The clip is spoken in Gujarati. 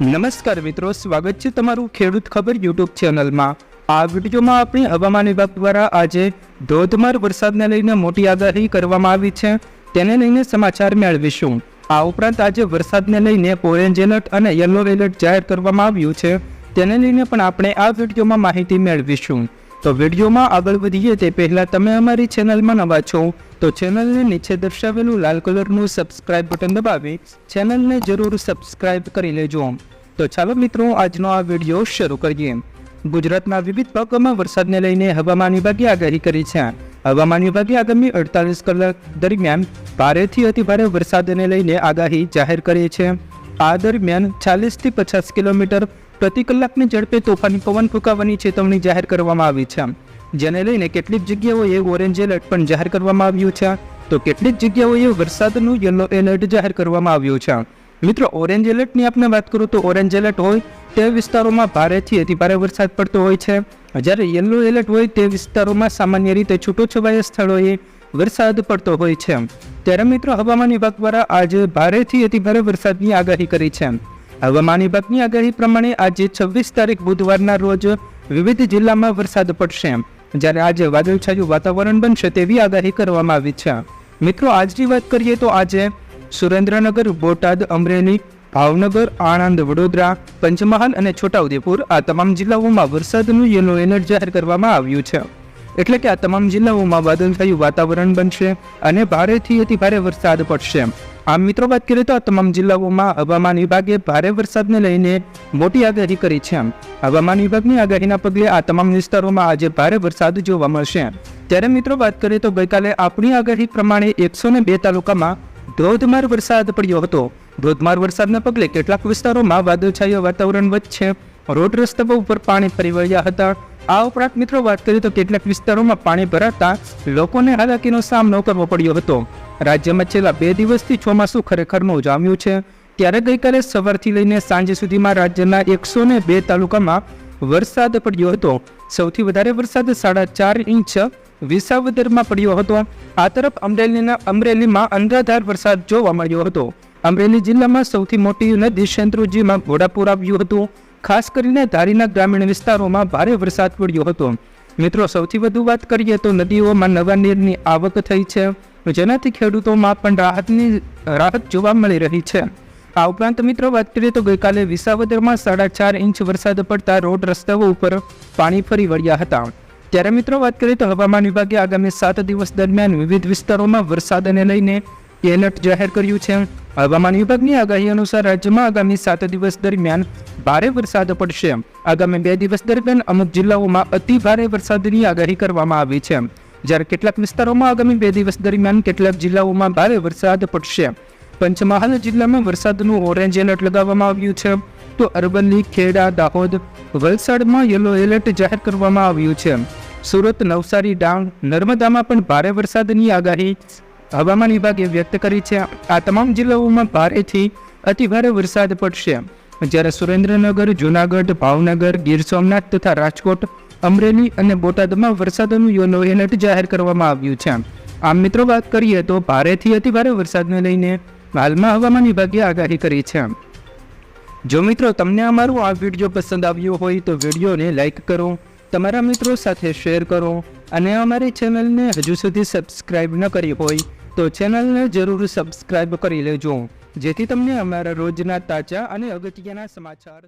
નમસ્કાર મિત્રો, સ્વાગત છે તમારું ખેડૂત ખબર યુટ્યુબ ચેનલમાં. આ વિડીયોમાં આપણે હવામાન વિભાગ દ્વારા આજે ધોધમાર વરસાદને લઈને મોટી આગાહી કરવામાં આવી છે. તેને લઈને સમાચાર મેળવીશું. આ ઉપરાંત આજે વરસાદને લઈને ઓરેન્જ એલર્ટ અને યલો એલર્ટ જાહેર કરવામાં આવ્યું છે. તેને લઈને પણ આપણે આ વિડીયોમાં માહિતી મેળવીશું. તો વિડીયોમાં આગળ વધીએ તે પહેલાં તમે અમારી ચેનલમાં નવા છો, તો ચેનલને નીચે દર્શાવેલું લાલ કલરનું સબસ્ક્રાઇબ બટન દબાવી ચેનલને જરૂર સબસ્ક્રાઇબ કરી લેજો. તો ચાલો મિત્રો, આજનો આ વીડિયો શરૂ કરીએ. ગુજરાતના વિવિધ ભાગોમાં વરસાદને લઈને હવામાન વિભાગે આગાહી કરી છે. હવામાન વિભાગે આગામી અડતાલીસ કલાક દરમિયાન ભારેથી અતિભારે વરસાદને લઈને આગાહી જાહેર કરી છે. આ દરમિયાન ચાલીસથી પચાસ કિલોમીટર પ્રતિ કલાકની ઝડપે તોફાની પવન ફૂંકાવાની ચેતવણી જાહેર કરવામાં આવી છે. જેને લઈને કેટલીક જગ્યાઓએ ઓરેન્જ એલર્ટ પણ જાહેર કરવામાં આવ્યું છે. તો કેટલીક જગ્યાઓએ વરસાદનું યલો એલર્ટ જાહેર કરવામાં આવ્યું છે. મિત્રો, ઓરેન્જ એલર્ટની આપણે વાત કરું તો ઓરેન્જ એલર્ટ હોય તે વિસ્તારોમાં ભારેથી અતિભારે વરસાદ પડતો હોય છે. જ્યારે યલો એલર્ટ હોય તે વિસ્તારોમાં સામાન્ય રીતે છૂટોછવાયા સ્થળોએ વરસાદ પડતો હોય છે. ત્યારે મિત્રો, હવામાન વિભાગ દ્વારા આજે ભારેથી અતિભારે વરસાદની આગાહી કરી છે. હવામાન વિભાગની આગાહી પ્રમાણે આજે છવ્વીસ તારીખ બુધવારના રોજ વિવિધ જિલ્લામાં વરસાદ પડશે. જ્યારે આજે વાદળછાયું વાતાવરણ બનશે તેવી આગાહી કરવામાં આવી છે. મિત્રો, આજની વાત કરીએ તો આજે સુરેન્દ્રનગર, બોટાદ, અમરેલી, ભાવનગર, આણંદ, વડોદરા, પંચમહાલ અને છોટાઉદેપુર આ તમામ જિલ્લાઓમાં વરસાદનું યલો એલર્ટ જાહેર કરવામાં આવ્યું છે. એટલે કે આ તમામ જિલ્લાઓમાં વાદળછાયું વાતાવરણ બનશે અને ભારેથી અતિ ભારે વરસાદ પડશે. આમ મિત્રો વાત કરીએ તો આ તમામ જિલ્લાઓમાં હવામાન વિભાગે ભારે વરસાદને લઈને મોટી આગાહી કરી છે. હવામાન વિભાગની આગાહીના પગલે આ તમામ વિસ્તારોમાં આજે ભારે વરસાદ જોવા મળશે. ત્યારે મિત્રો વાત કરીએ તો ગઈકાલે આપણી આગાહી પ્રમાણે એકસો બે તાલુકામાં ધોધમાર વરસાદ પડ્યો હતો. ધોધમાર વરસાદના પગલે કેટલાક વિસ્તારોમાં વાદળછાયા વાતાવરણ વચ્ચે રોડ રસ્તા ઉપર પાણી ફરી વળ્યા હતા. આ ઉપરાંત મિત્રો વાત કરીએ તો કેટલાક વિસ્તારોમાં પાણી ભરાતા લોકોને હાલાકીનો સામનો કરવો પડ્યો હતો. રાજ્યમાં છેલ્લા બે દિવસથી ચોમાસું ખરેખરનું જામ્યું છે. ત્યારે ગઈકાલે સવારથી લઈને સાંજ સુધીમાં રાજ્યના એકસો ને બે તાલુકામાં વરસાદ પડ્યો હતો. સૌથી વધારે વરસાદ સાડા ચાર ઇંચ વિસાવદરમાં પડ્યો હતો. આ તરફ અમરેલીના અમરેલીમાં અંધાધાર વરસાદ જોવા મળ્યો હતો. અમરેલી જિલ્લામાં સૌથી મોટી નદી શેન્દ્રુજીમાં ઘોડાપુર આવ્યું હતું. ખાસ કરીને ધારીના ગ્રામીણ વિસ્તારોમાં ભારે વરસાદ પડ્યો હતો. મિત્રો, સૌથી વધુ વાત કરીએ તો નદીઓમાં નવા નીરની આવક થઈ છે, જેનાથી ખેડૂતોમાં પણ રાહતની, રાહત જોવા મળી રહી છે. આ ઉપરાંત મિત્રો, વાત કરીએ તો ગઈકાલે વિસાવદરમાં સાડા ચાર ઇંચ વરસાદ પડતા રોડ રસ્તાઓ ઉપર પાણી ફરી વળ્યા હતા. ત્યારે મિત્રો, વાત કરીએ તો હવામાન વિભાગે આગામી સાત દિવસ દરમિયાન વિવિધ વિસ્તારોમાં વરસાદને લઈને એલર્ટ જાહેર કર્યું છે. હવામાન વિભાગની આગાહી અનુસાર રાજ્યમાં આગામી સાત દિવસ દરમિયાન ભારે વરસાદ પડશે. આગામી બે દિવસ દરમિયાન અમુક જિલ્લાઓમાં અતિ ભારે વરસાદની આગાહી કરવામાં આવી છે. જ્યારે કેટલાક વિસ્તારોમાં આગામી બે દિવસ દરમિયાન કેટલાક જિલ્લાઓમાં ભારે વરસાદ પડશે. પંચમહાલ જિલ્લામાં વરસાદનું ઓરેન્જ એલર્ટ લગાવવામાં આવ્યું છે. તો અરવલ્લી, ખેડા, દાહોદ, વલસાડમાં યલો એલર્ટ જાહેર કરવામાં આવ્યું છે. સુરત, નવસારી, ડાંગ, નર્મદામાં પણ ભારે વરસાદની આગાહી હવામાન વિભાગે વ્યક્ત કરી છે, આ તમામ જિલ્લાઓમાં ભારેથી અતિભારે વરસાદ પડશે. જ્યારે સુરેન્દ્રનગર, જૂનાગઢ, ભાવનગર, ગીર સોમનાથ તથા રાજકોટ, અમરેલી અને બોટાદમાં વરસાદનું યલો એલર્ટ જાહેર કરવામાં આવ્યું છે. આમ મિત્રો, વાત કરીએ તો ભારેથી અતિભારે વરસાદને લઈને હાલમાં હવામાન વિભાગે આગાહી કરી છે. જો મિત્રો, તમને અમારું આ વીડિયો પસંદ આવ્યો હોય તો વિડીયોને લાઇક કરો, તમારા મિત્રો સાથે શેર કરો અને અમારી ચેનલને હજુ સુધી સબસ્ક્રાઇબ ન કરી હોય તો ચેનલને જરૂર સબસ્ક્રાઈબ કરી લેજો. જેથી તમને અમારા રોજના તાજા અને અગત્યના સમાચાર